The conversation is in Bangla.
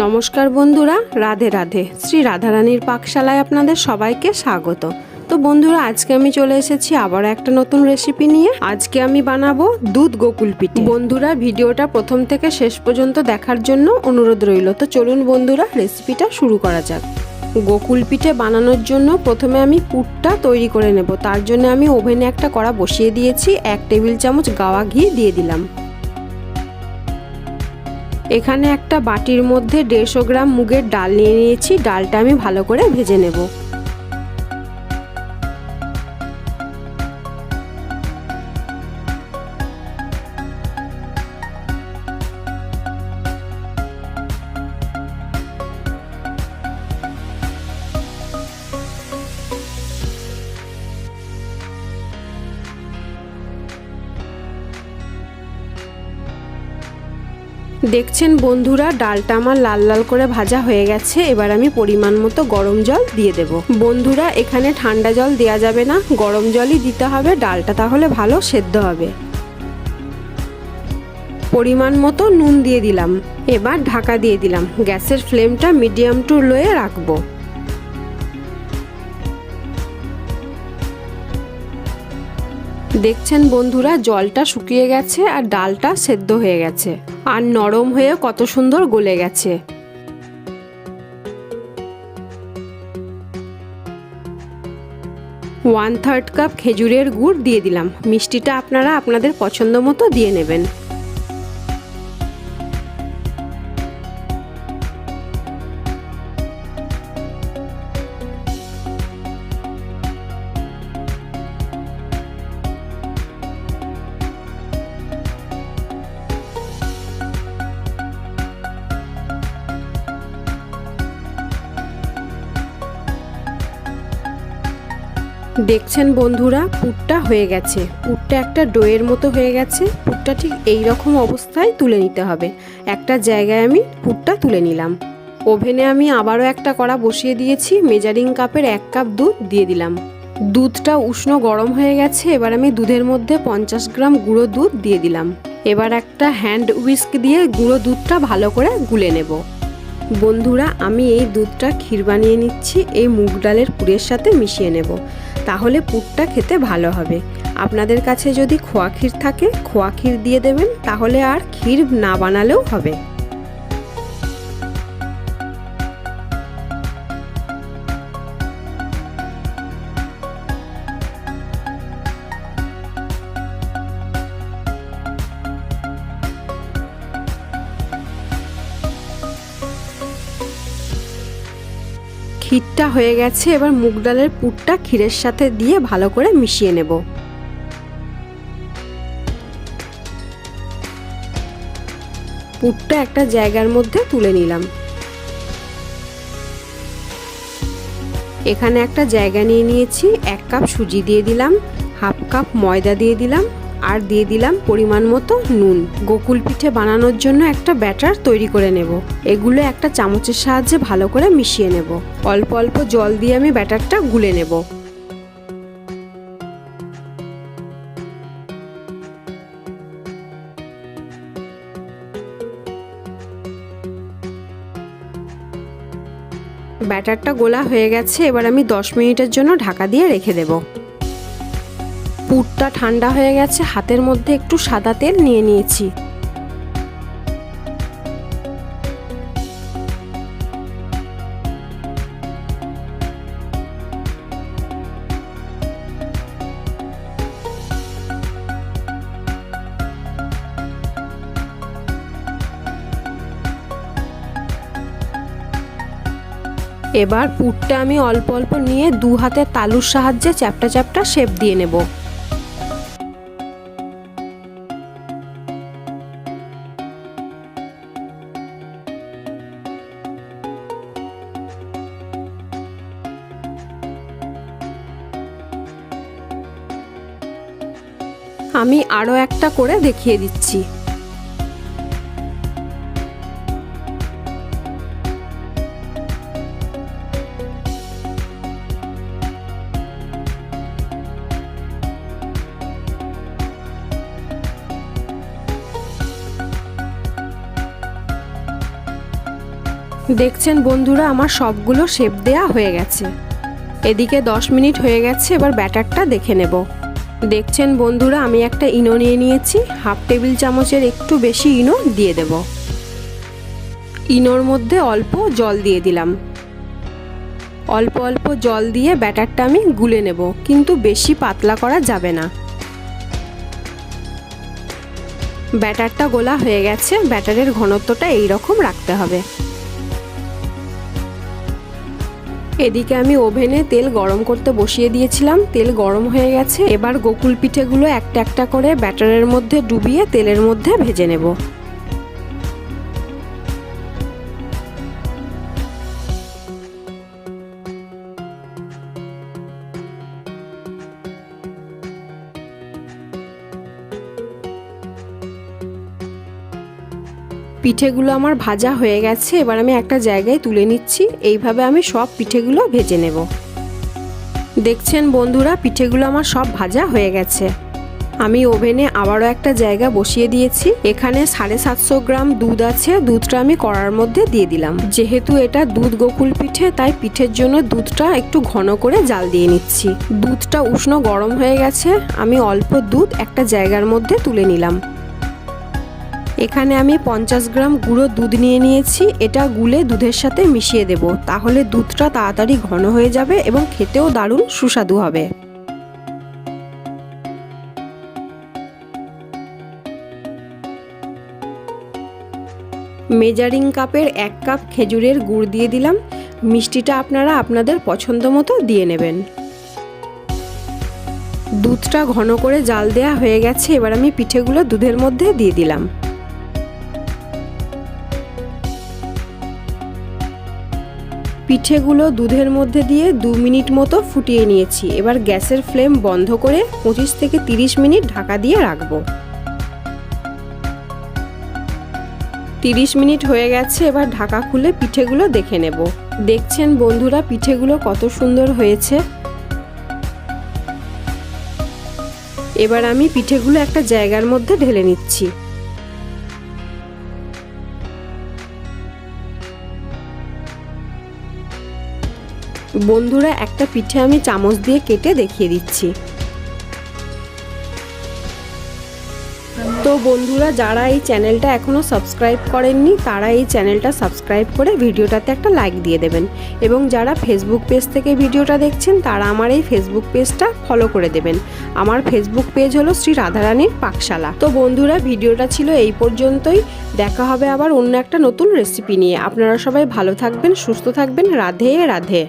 নমস্কার বন্ধুরা, রাধে রাধে। শ্রী রাধারানীর পাকশালায় আপনাদের সবাইকে স্বাগত। তো বন্ধুরা, আজকে আমি চলে এসেছি আবার একটা নতুন রেসিপি নিয়ে। আজকে আমি বানাবো দুধ গোকুল পিঠে। বন্ধুরা, ভিডিওটা প্রথম থেকে শেষ পর্যন্ত দেখার জন্য অনুরোধ রইল। তো চলুন বন্ধুরা রেসিপিটা শুরু করা যাক। গোকুল পিঠে বানানোর জন্য প্রথমে আমি পুরটা তৈরি করে নেব। তার জন্য আমি ওভেনে একটা কড়া বসিয়ে দিয়েছি। এক টেবিল চামচ গাওয়া ঘি দিয়ে দিলাম। এখানে একটা বাটির মধ্যে দেড়শো গ্রাম মুগের ডাল নিয়ে নিয়েছি। ডালটা আমি ভালো করে ভেজে নেব। দেখছেন বন্ধুরা, ডালটা আমার লাল লাল করে ভাজা হয়ে গেছে, এবার আমি পরিমাণ মতো গরম জল দিয়ে দেব। বন্ধুরা, এখানে ঠান্ডা জল দেওয়া যাবে না, গরম জলই দিতে হবে, ডালটা তাহলে ভালো সেদ্ধ হবে। পরিমাণ মতো নুন দিয়ে দিলাম, এবার ঢাকা দিয়ে দিলাম, গ্যাসের ফ্লেমটা মিডিয়াম টু লোয়ে রাখব। দেখছেন বন্ধুরা, জলটা শুকিয়ে গেছে আর ডালটা সেদ্ধ হয়ে গেছে। আর নরম হয়ে কত সুন্দর গলে গেছে। ওয়ান থার্ড কাপ খেজুরের গুড় দিয়ে দিলাম। মিষ্টিটা আপনারা আপনাদের পছন্দ মতো দিয়ে নেবেন। দেখছেন বন্ধুরা পুরটা হয়ে গেছে। পুরটা একটা ডোয়ের মতো হয়ে গেছে। পুরটা ঠিক এই রকম অবস্থায় তুলে নিতে হবে। একটা জায়গায় আমি পুরটা তুলে নিলাম। ওভেনে আমি আবারও একটা কড়া বসিয়ে দিয়েছি। মেজারিং কাপের এক কাপ দুধ দিয়ে দিলাম। দুধটা উষ্ণ গরম হয়ে গেছে। এবার আমি দুধের মধ্যে পঞ্চাশ গ্রাম গুঁড়ো দুধ দিয়ে দিলাম। এবার একটা হ্যান্ড উইস্ক দিয়ে গুঁড়ো দুধটা ভালো করে গুলে নেব। বন্ধুরা, আমি এই দুধটা ক্ষীর বানিয়ে নিচ্ছি। এই মুগ ডালের পুরের সাথে মিশিয়ে নেব। তাহলে পুরটা খেতে ভালো হবে। আপনাদের কাছে যদি খোয়া ক্ষীর থাকে, খোয়া ক্ষীর দিয়ে দেবেন, তাহলে আর ক্ষীর না বানালেও হবে। ক্ষীরটা হয়ে গেছে, এবার মুগ ডালের পুরটা ক্ষীরের সাথে দিয়ে ভালো করে মিশিয়ে নেব। পুরটা একটা জায়গার মধ্যে তুলে নিলাম। এখানে একটা জায়গা নিয়ে নিয়েছি, এক কাপ সুজি দিয়ে দিলাম, হাফ কাপ ময়দা দিয়ে দিলাম। আর দিয়ে দিলাম পরিমাণ মতো নুন। গোকুল পিঠে বানানোর জন্য একটা ব্যাটার তৈরি করে নেব। এগুলো একটা চামচের সাহায্যে ভালো করে মিশিয়ে নেব। অল্প অল্প জল দিয়ে আমি ব্যাটারটা গুলে নেব। ব্যাটারটা গোলা হয়ে গেছে, এবার আমি দশ মিনিটের জন্য ঢাকা দিয়ে রেখে দেবো। পুরটা ঠান্ডা হয়ে গেছে, হাতের মধ্যে একটু সাদা তেল নিয়ে নিয়েছি। এবার পুরটা আমি অল্প অল্প নিয়ে দু হাতে তালুর সাহায্যে চ্যাপটা চ্যাপটা শেপ দিয়ে নেব। আমি আরও একটা করে দেখিয়ে দিচ্ছি। দেখছেন বন্ধুরা, আমার সবগুলো শেপ দেয়া হয়ে গেছে। এদিকে দশ মিনিট হয়ে গেছে, এবার ব্যাটারটা দেখে নেব। দেখছেন বন্ধুরা, আমি একটা ইনো নিয়ে নিয়েছি। হাফ টেবিল চামচের একটু বেশি ইনো দিয়ে দেব। ইনোর মধ্যে অল্প জল দিয়ে দিলাম। অল্প অল্প জল দিয়ে ব্যাটারটা আমি গুলে নেব, কিন্তু বেশি পাতলা করা যাবে না। ব্যাটারটা গোলা হয়ে গেছে, ব্যাটারের ঘনত্বটা এই রকম রাখতে হবে। এদিকে আমি ওভেনে তেল গরম করতে বসিয়ে দিয়েছিলাম। তেল গরম হয়ে গেছে। এবার গোকুল পিঠেগুলো একটা একটা করে ব্যাটারের মধ্যে ডুবিয়ে তেলের মধ্যে ভেজে নেব। পিঠেগুলো আমার ভাজা হয়ে গেছে, এবার আমি একটা জায়গায় তুলে নিচ্ছি। এইভাবে আমি সব পিঠেগুলো ভেজে নেব। দেখছেন বন্ধুরা, পিঠেগুলো আমার সব ভাজা হয়ে গেছে। আমি ওভেনে আবারও একটা জায়গা বসিয়ে দিয়েছি। এখানে সাড়ে সাতশো গ্রাম দুধ আছে, দুধটা আমি কড়ার মধ্যে দিয়ে দিলাম। যেহেতু এটা দুধ গোকুল পিঠে, তাই পিঠের জন্য দুধটা একটু ঘন করে জাল দিয়ে নিচ্ছি। দুধটা উষ্ণ গরম হয়ে গেছে, আমি অল্প দুধ একটা জায়গার মধ্যে তুলে নিলাম। এখানে আমি পঞ্চাশ গ্রাম গুঁড়ো দুধ নিয়ে নিয়েছি। এটা গুলে দুধের সাথে মিশিয়ে দেব। তাহলে দুধটা তাড়াতাড়ি ঘন হয়ে যাবে এবং খেতেও দারুণ সুস্বাদু হবে। মেজারিং কাপের এক কাপ খেজুরের গুড় দিয়ে দিলাম। মিষ্টিটা আপনারা আপনাদের পছন্দ মতো দিয়ে নেবেন। দুধটা ঘন করে জাল দেয়া হয়ে গেছে। এবার আমি পিঠেগুলো দুধের মধ্যে দিয়ে দিলাম। পিঠেগুলো দুধের মধ্যে দিয়ে দু মিনিট মতো ফুটিয়ে নিয়েছি। এবার গ্যাসের ফ্লেম বন্ধ করে পঁচিশ থেকে তিরিশ মিনিট ঢাকা দিয়ে রাখব। তিরিশ মিনিট হয়ে গেছে, এবার ঢাকা খুলে পিঠেগুলো দেখে নেব। দেখছেন বন্ধুরা পিঠেগুলো কত সুন্দর হয়েছে? এবার আমি পিঠেগুলো একটা জায়গার মধ্যে ঢেলে নিচ্ছি। বন্ধুরা, একটা পিঠে আমি চামচ দিয়ে কেটে দেখিয়ে দিচ্ছি। তো বন্ধুরা, যারা এই চ্যানেলটা এখনও সাবস্ক্রাইব করেননি, তারা এই চ্যানেলটা সাবস্ক্রাইব করে ভিডিওটাতে একটা লাইক দিয়ে দেবেন। এবং যারা ফেসবুক পেজ থেকে ভিডিওটা দেখছেন, তারা আমার এই ফেসবুক পেজটা ফলো করে দেবেন। আমার ফেসবুক পেজ হলো শ্রী রাধারানীর পাকশালা। তো বন্ধুরা, ভিডিওটা ছিল এই পর্যন্তই। দেখা হবে আবার অন্য একটা নতুন রেসিপি নিয়ে। আপনারা সবাই ভালো থাকবেন, সুস্থ থাকবেন। রাধে রাধে।